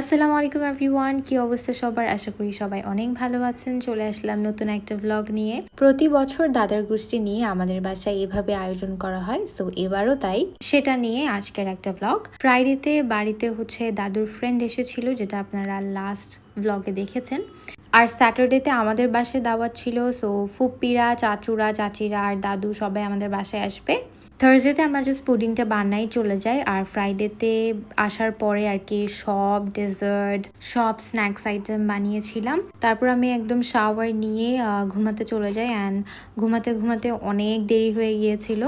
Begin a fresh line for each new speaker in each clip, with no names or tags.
আসসালামু আলাইকুম এভরিওয়ান, কি অবস্থা সবার? আশা করি সবাই অনেক ভালো আছেন। চলে আসলাম নতুন একটা ভ্লগ নিয়ে। প্রতি বছর দাদার গোষ্ঠী নিয়ে আমাদের বাসায় এভাবে আয়োজন করা হয় সো এবারও তাই। সেটা নিয়ে আজকের একটা ভ্লগ ফ্রাইডেতে বাড়িতে হচ্ছে দাদুর ফ্রেন্ড এসেছিল, যেটা আপনারা লাস্ট ভ্লগে দেখেছেন। আর স্যাটারডেতে আমাদের বাসায় দাওয়াত ছিল সো ফুপ্পিরা, চাচুরা, চাচিরা আর দাদু সবাই আমাদের বাসায় আসবে। থার্সডেতে আমরা জাস্ট পুডিংটা বানাই চলে যাই, আর ফ্রাইডেতে আসার পরে আর কি সব ডেজার্ট সব স্ন্যাক্স আইটেম বানিয়েছিলাম। তারপর আমি একদম শাওয়ার নিয়ে ঘুমাতে চলে যাই অ্যান্ড ঘুমাতে ঘুমাতে অনেক দেরি হয়ে গিয়েছিল।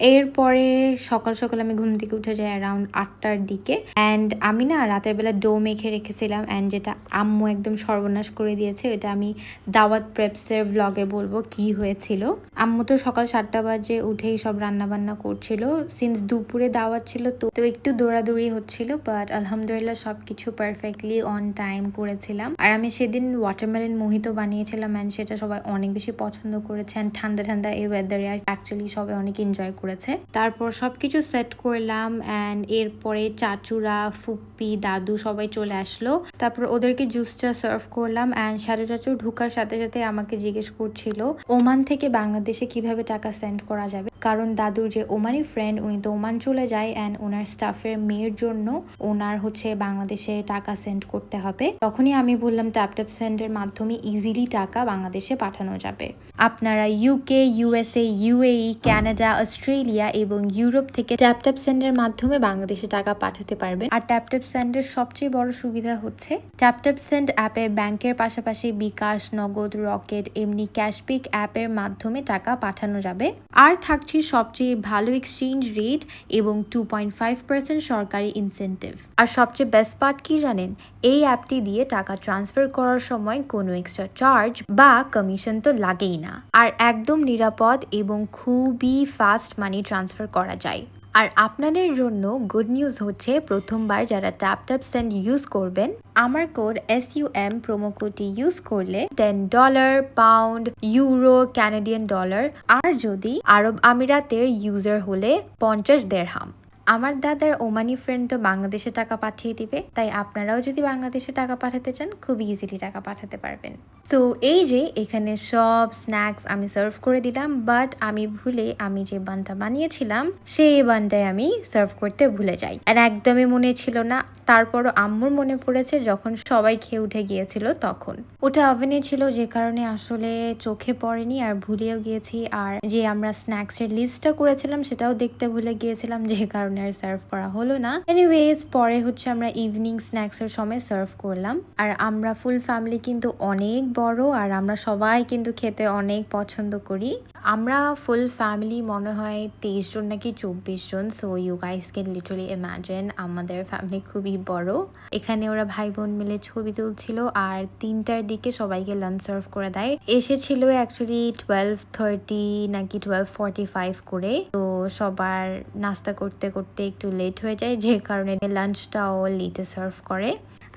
এরপরে সকাল সকাল আমি ঘুম থেকে উঠে যাই অ্যারাউন্ড আটটার দিকে। অ্যান্ড আমি না রাতের বেলা ডো মেখে রেখেছিলাম অ্যান্ড যেটা আম্মু একদম সর্বনাশ করে দিয়েছে এটা আমি দাওয়াত প্রেপসের ভ্লগে বলব কি হয়েছিল। আম্মু তো সকাল সাতটা বাজে উঠেই সব রান্না বান্না করছিল। সিন্স দুপুরে দাওয়াত ছিল তো তো একটু দৌড়াদৌড়ি হচ্ছিল বাট আলহামদুলিল্লাহ সব কিছু পারফেক্টলি অন টাইম করেছিলাম। আর আমি সেদিন ওয়াটারমেলন মোহিত বানিয়েছিলাম অ্যান্ড সেটা সবাই অনেক বেশি পছন্দ করেছে অ্যান্ড ঠান্ডা ঠান্ডা এই ওয়েদারে অ্যাকচুয়ালি সবাই অনেক এনজয় করেছে। তারপর সব কিছু সেট করলাম অ্যান্ড এরপরে চাচুরা, ফুপ্পি, দাদু সবাই চলে আসলো। তারপর ওদেরকে জুসটা সার্ভ করলাম অ্যান্ড সাজু চাচু ঢুকার সাথে সাথে আমাকে জিজ্ঞেস করছিল, ওমান থেকে বাংলাদেশে কীভাবে টাকা সেন্ড করা যাবে? কারণ দাদুর যে ওমানি ফ্রেন্ড উনি তো ওমান চলে যায় অ্যান্ড ওনার স্টাফের মেয়ের জন্য ওনার হচ্ছে বাংলাদেশে টাকা সেন্ড করতে হবে। তখনই আমি বললাম ট্যাপ ট্যাপ সেন্ডের মাধ্যমে ইজিলি টাকা বাংলাদেশে পাঠানো যাবে। আপনারা UK USA UAE Canada Australia এবং ইউরোপ থেকে ট্যাপ ট্যাপ সেন্ডের মাধ্যমে বাংলাদেশে টাকা পাঠাতে পারবেন। আর ট্যাপ ট্যাপ সেন্ডের সবচেয়ে বড় সুবিধা হচ্ছে ট্যাপ ট্যাপ সেন্ড অ্যাপে ব্যাংকের পাশাপাশি বিকাশ, নগদ, রকেট, এমনি ক্যাশপিক অ্যাপের মাধ্যমে টাকা পাঠানো যাবে। আর থাকছে সবচেয়ে ভালো এক্সচেঞ্জ রেট এবং টু পয়েন্ট ফাইভ পার্সেন্ট সরকারি ইনসেন্টিভ আর সবচেয়ে বেস্ট পার্ট কি জানেন? এই অ্যাপটি দিয়ে টাকা ট্রান্সফার করার সময় কোনো এক্সট্রা চার্জ বা কমিশন তো লাগেই না। আর একদম নিরাপদ এবং খুবই ফাস্ট মানি ট্রান্সফার করা যায়। আর আপনাদের জন্য গুড নিউজ হচ্ছে প্রথমবার যারা ট্যাপ ট্যাপ সেন্ড ইউজ করবেন, আমার code S U M promo কোডটি ইউজ করলে ten dollar pound euro Canadian dollar আর যদি আরব আমিরাতের ইউজার হলে পঞ্চাশ দেড়হাম আমার দাদার ওমানি ফ্রেন্ড তো বাংলাদেশে টাকা পাঠিয়ে দিবে, তাই আপনারাও যদি বাংলাদেশে টাকা পাঠাতে চান, খুব ইজিলি টাকা পাঠাতে পারবেন। তো এই যে এখানে সব স্ন্যাক্স আমি সার্ভ করে দিলাম বাট আমি ভুলে আমি যে বানটা বানিয়েছিলাম, সেই বানটাই আমি সার্ভ করতে ভুলে যাই। আর একদমই মনে ছিল না তারপরও আম্মুর মনে পড়েছে যখন সবাই খেয়ে উঠে গিয়েছিল তখন। ওটা ওভেনে ছিল যে কারণে আসলে চোখে পড়েনি আর ভুলেও গিয়েছি। আর যে আমরা স্ন্যাক্সের লিস্টটা করেছিলাম সেটাও দেখতে ভুলে গিয়েছিলাম, যে কারণে আর সার্ভ করা হলো না। এনিওয়েজ পরে হচ্ছে আমরা ইভিনিং স্ন্যাক্সের সময় সার্ভ করলাম। আর আমরা ফুল ফ্যামিলি কিন্তু অনেক বড়, আর আমরা সবাই কিন্তু খেতে অনেক পছন্দ করি। আমরা ফুল ফ্যামিলি মনে হয় তেইশ জন নাকি চব্বিশ জন so you guys can literally imagine আমাদের ফ্যামিলি খুবই বড়। এখানে ওরা ভাই বোন মিলে ছবি তুলছিল আর তিনটার দিকে সবাইকে লাঞ্চ সার্ভ করে দেয়। এসেছিল অ্যাকচুয়ালি টুয়েলভ থার্টি নাকি টুয়েলভ ফর্টি ফাইভ করে, তো সবার নাস্তা করতে করতে একটু লেট হয়ে যায়, যে কারণে লাঞ্চটাও লেটে সার্ভ করে।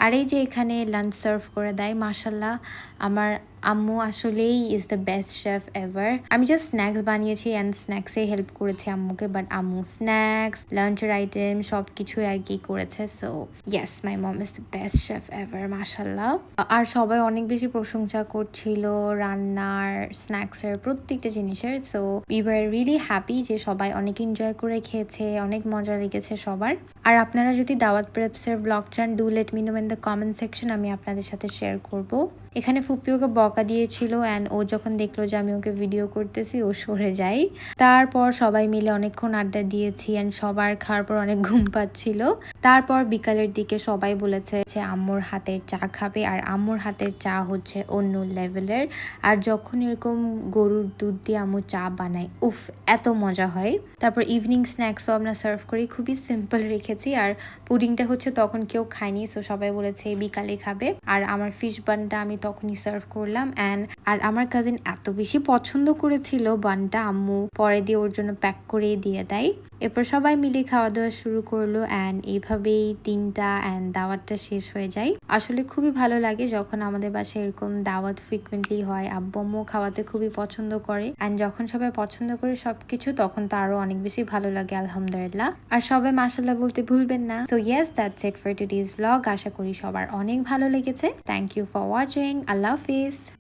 আর এই যে এখানে লাঞ্চ সার্ভ করে দেয় মাসাল্লাহ আমার আম্মু আসলেই is the best chef ever আমি জাস্ট স্ন্যাক্স বানিয়েছি অ্যান্ড স্ন্যাক্সে হেল্প করেছি আম্মুকে বাট আম্মু স্ন্যাক্স লাঞ্চের আইটেম সব কিছুই আর কি করেছে so yes my mom is the best chef ever মাসাল্লাহ আর সবাই অনেক বেশি প্রশংসা করছিল রান্নার স্ন্যাক্সের প্রত্যেকটা জিনিসের so we were really happy যে সবাই অনেক এনজয় করে খেয়েছে, অনেক মজা লেগেছে সবার। আর আপনারা যদি দাওয়াত প্রেপসের ব্লগ চান do let me know in the comment section আমি আপনাদের সাথে শেয়ার করব। এখানে ফুপি ওকে বকা দিয়েছিল অ্যান্ড ও যখন দেখল যে আমি ওকে ভিডিও করতেছি, ও সরে যাই তারপর সবাই মিলে অনেকক্ষণ আড্ডা দিয়েছি অ্যান্ড সবার খাওয়ার পর অনেক ঘুম পাচ্ছিল। তারপর বিকালের দিকে সবাই বলেছে যে আম্মুর হাতের চা খাবে আর আম্মুর হাতের চা হচ্ছে অন্য লেভেলের। আর যখন এরকম গরুর দুধ দিয়ে আম্মু চা বানায়, উফ, এত মজা হয়। তারপর ইভিনিং স্ন্যাক্সও আমরা সার্ভ করি, খুবই সিম্পল রেখেছি আর পুডিংটা হচ্ছে তখন কেউ খায়নি সো সবাই বলেছে বিকালে খাবে। আর আমার ফিশ বানটা আমি তখনই সার্ভ করলাম অ্যান্ড আর আমার কাজিন এত বেশি পছন্দ করেছিল বানটা আম্মু পরে দিয়ে ওর জন্য প্যাক করে দিয়ে দেয়। এরপর সবাই মিলে খাওয়া দাওয়া শুরু করল অ্যান্ড এইভাবেই তিনটা অ্যান্ড দাওয়াতটা শেষ হয়ে যায়। আসলে খুবই ভালো লাগে যখন আমাদের বাসায় এরকম দাওয়াত ফ্রিকুয়েন্টলি হয়, আব্বু আম্মু খাওয়াতে খুবই পছন্দ করে অ্যান্ড যখন সবাই পছন্দ করে সবকিছু তখন তো আরও অনেক বেশি ভালো লাগে, আলহামদুলিল্লাহ। আর সবাই মাসাল্লাহ বলতে ভুলবেন না। So yes that's it for today's blog আশা করি সবার অনেক ভালো লেগেছে। Thank you for watching Allah Hafiz